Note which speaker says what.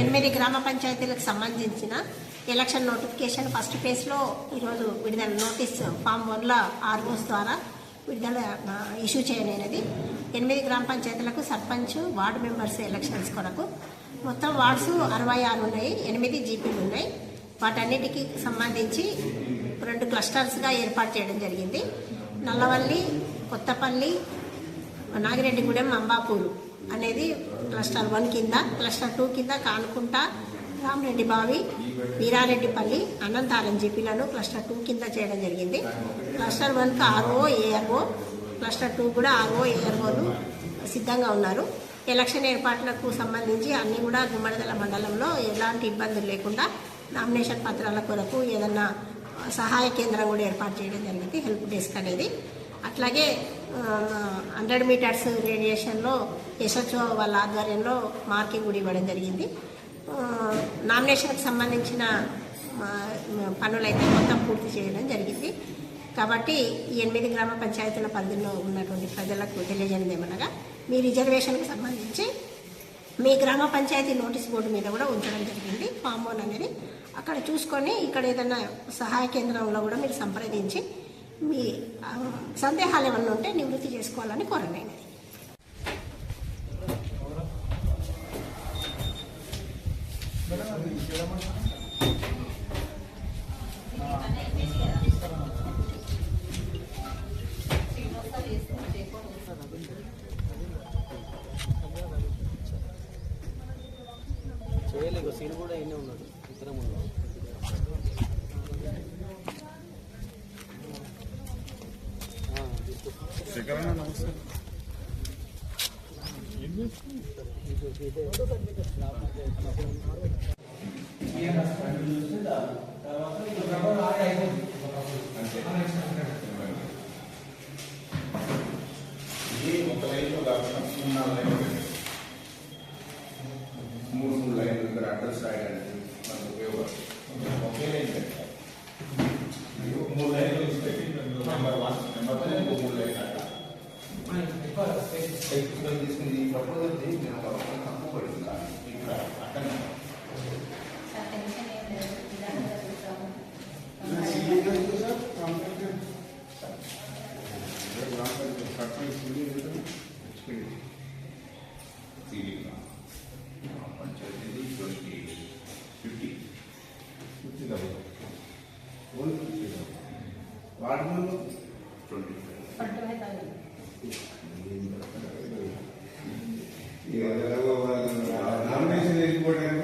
Speaker 1: ఎనిమిది గ్రామ పంచాయతీలకు సంబంధించిన ఎలక్షన్ నోటిఫికేషన్ ఫస్ట్ ఫేజ్లో ఈరోజు విడుదల నోటీస్ ఫామ్ వన్లో ఆర్గోస్ ద్వారా విడుదల ఇష్యూ చేయనైనది ఎనిమిది గ్రామ పంచాయతీలకు సర్పంచ్ వార్డు మెంబర్స్ ఎలక్షన్స్ కొరకు. మొత్తం వార్డ్స్ అరవై ఆరు ఉన్నాయి ఎనిమిది జీపీలు ఉన్నాయి. వాటన్నిటికీ సంబంధించి రెండు క్లస్టర్స్గా ఏర్పాటు చేయడం జరిగింది. నల్లవల్లి కొత్తపల్లి నాగిరెడ్డిగూడెం అంబాపూరు అనేది క్లస్టర్ వన్ కింద క్లస్టర్ టూ కింద కానుకుంట రామరెడ్డి బావి వీరారెడ్డిపల్లి అనంతారం జీపీలను క్లస్టర్ టూ కింద చేయడం జరిగింది. క్లస్టర్ వన్కి ఆర్ఓ ఏఆర్ఓ క్లస్టర్ టూ కూడా ఆర్ఓ ఏఆర్ఓలు సిద్ధంగా ఉన్నారు. ఎలక్షన్ ఏర్పాట్లకు సంబంధించి అన్నీ కూడా గుమ్మడిదల మండలంలో ఎలాంటి ఇబ్బందులు లేకుండా నామినేషన్ పత్రాల కొరకు ఏదన్నా సహాయ కేంద్రం కూడా ఏర్పాటు చేయడం జరిగింది హెల్ప్ డెస్క్ అనేది. అట్లాగే హండ్రెడ్ మీటర్స్ రేడియేషన్లో యశోత్సవ వాళ్ళ ఆధ్వర్యంలో మార్కింగ్ కూడా ఇవ్వడం జరిగింది. నామినేషన్కి సంబంధించిన పనులైతే మొత్తం పూర్తి చేయడం జరిగింది. కాబట్టి ఈ ఎనిమిది గ్రామ పంచాయతీల పరిధిలో ఉన్నటువంటి ప్రజలకు తెలియజేయడం ఏమనగా మీ రిజర్వేషన్కి సంబంధించి మీ గ్రామ పంచాయతీ నోటీస్ బోర్డు మీద కూడా ఉంచడం జరిగింది. ఫామ్ అనేది అక్కడ చూసుకొని ఇక్కడ ఏదైనా సహాయ కేంద్రంలో కూడా మీరు సంప్రదించి మీ సందేహాలు ఏమన్నా ఉంటే నివృత్తి చేసుకోవాలని కోరనైనది
Speaker 2: చేయలేదు సీన్ కూడా ఎన్నే ఉన్నాడు ఇద్దరం ఉన్నాడు
Speaker 3: శేఖరన్న నమస్తే
Speaker 4: ఇది ఒక లైన్లో కాకుండా మూడు నాలుగు లైన్లు పెట్టండి. మూడు మూడు లైన్లు ఇక్కడ అడ్రస్ రాయడానికి మనకు ఉపయోగపడుతుంది ఒకే లైన్ పెట్టాలి మీరు మూడు లైన్లు తీసి పెట్టి నెంబర్ వన్ నెంబర్ టూ ఇంకో మూడు లైన్లు అట్లా ఇక్కడ తీసుకుంది ఈ ప్రపోజల్ చేసి నేను ఒక రకంగా తక్కువ పడుతుందా ఇక్కడ అక్కడ panchayat twenty fifty fifty thousand nomination వెళ్ళిపోవడానికి